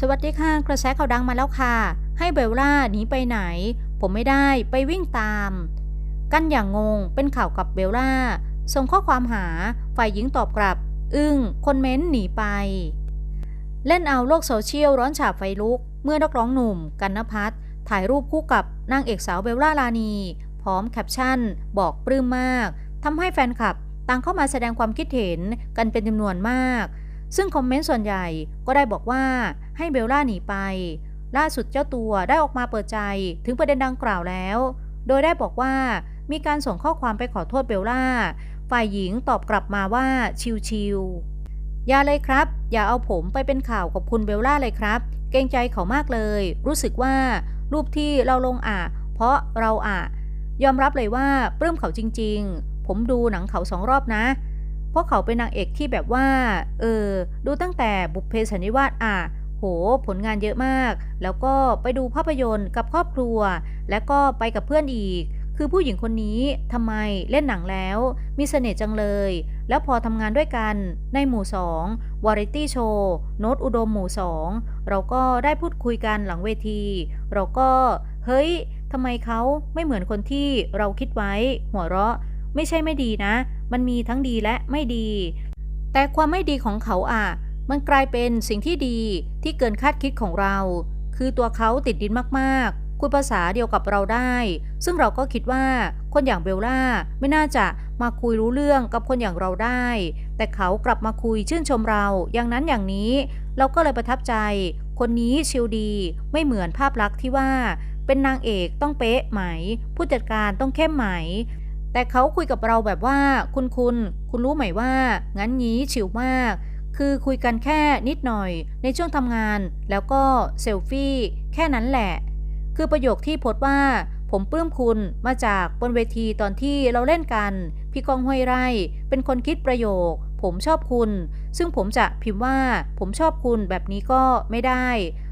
สวัสดีค่ะ กระแสข่าวดังมาแล้วค่ะ ให้เบลล่าหนีไปไหน ผมไม่ได้ไปวิ่งตาม กันอย่างงงเป็นข่าวกับเบลล่า ส่งข้อความหาฝ่ายหญิงตอบกลับ อึ้งคนเม้นหนีไป เล่นเอาโลกโซเชียลร้อนฉาบไฟลุก เมื่อนักร้องหนุ่ม กันนพัฒน์ถ่ายรูปคู่กับนางเอกสาวเบลล่าลานี พร้อมแคปชั่น บอกปลื้มมากทำให้แฟนคลับต่างเข้ามาแสดงความคิดเห็นกันเป็นจำนวนมาก ซึ่งคอมเมนต์ส่วนใหญ่ก็ได้บอกว่า ให้เบลล่าหนีไป ล่าสุดเจ้าตัวได้ออกมาเปิดใจถึงประเด็นดังกล่าวแล้ว โดยได้บอกว่ามีการส่งข้อความไปขอโทษเบลล่า ฝ่ายหญิงตอบกลับมาว่าชิวๆอย่าเลยครับ อย่าเอาผมไปเป็นข่าวกับคุณเบลล่าเลยครับ เกรงใจเขามากเลย รู้สึกว่ารูปที่เราลงอะ เพราะเราอะ ยอมรับเลยว่าปลื้มเขาจริง ๆ ผมดูหนังเขาสองรอบนะ เพราะเขาเป็นนางเอกที่แบบว่า เออ ดูตั้งแต่บุพเพสันนิวาสอะ ผลงานเยอะมาก แล้วก็ไปดูภาพยนตร์กับครอบครัว และก็ไปกับเพื่อนอีก คือผู้หญิงคนนี้ทำไมเล่นหนังแล้ว มีเสน่ห์จังเลย แล้วพอทำงานด้วยกันในหมู่สองวาไรตี้โชว์โน้ตอุดมหมู่สองเราก็ได้พูดคุยกันหลังเวที เราก็เฮ้ยทำไมเขาไม่เหมือนคนที่เราคิดไว้ หัวเราะ ไม่ใช่ไม่ดีนะ มันมีทั้งดีและไม่ดี แต่ความไม่ดีของเขาอะ มันกลายเป็นสิ่งที่ดีที่เกินคาดคิดของเรา คือตัวเขาติดดินมากๆคุยภาษาเดียวกับเราได้ ซึ่งเราก็คิดว่าคนอย่างเบลล่าไม่น่าจะมาคุยรู้เรื่องกับคนอย่างเราได้ แต่เขากลับมาคุยชื่นชมเรา อย่างนั้นอย่างนี้ เราก็เลยประทับใจ คนนี้ชิลดีไม่เหมือนภาพลักษณ์ที่ว่า เป็นนางเอกต้องเป๊ะไหม ผู้จัดการต้องเข้มไหมแต่เขาคุยกับเราแบบว่า คุณคุณ คุณรู้ไหมว่า งั้นงี้ชิลมาก คือคุยกันแค่นิดหน่อยในช่วงทำงาน แล้วก็เซลฟี่แค่นั้นแหละ คือประโยคที่โพสว่า ผมปลื้มคุณมาจากบนเวทีตอนที่เราเล่นกัน พี่กองห้วยไร่ เป็นคนคิดประโยค ผมชอบคุณ ซึ่งผมจะพิมพ์ว่า ผมชอบคุณแบบนี้ก็ไม่ได้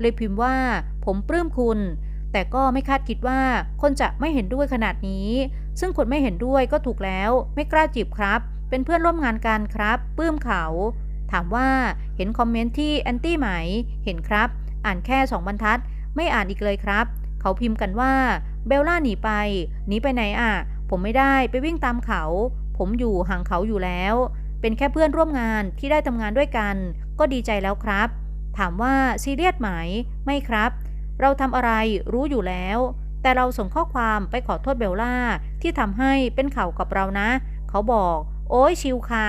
เลยพิมพ์ว่า ผมปลื้มคุณ แต่ก็ไม่คาดคิดว่าคนจะไม่เห็นด้วยขนาดนี้ ซึ่งคนไม่เห็นด้วยก็ถูกแล้ว ไม่กล้าจีบครับ เป็นเพื่อนร่วมงานกันครับปลื้มเขา ถามว่าเห็นคอมเมนต์ที่แอนตี้ไหม เห็นครับ อ่านแค่สองบรรทัด ไม่อ่านอีกเลยครับ เขาพิมพ์กันว่าเบลล่าหนีไป หนีไปไหนอะ ผมไม่ได้ไปวิ่งตามเขา ผมอยู่ห่างเขาอยู่แล้ว เป็นแค่เพื่อนร่วมงานที่ได้ทำงานด้วยกัน ก็ดีใจแล้วครับ ถามว่าซีเรียสไหม ไม่ครับ เราทำอะไรรู้อยู่แล้ว แต่เราส่งข้อความไปขอโทษเบลล่าที่ทำให้เป็นข่าวกับเรานะ เขาบอก โอ้ยชิลค่ะ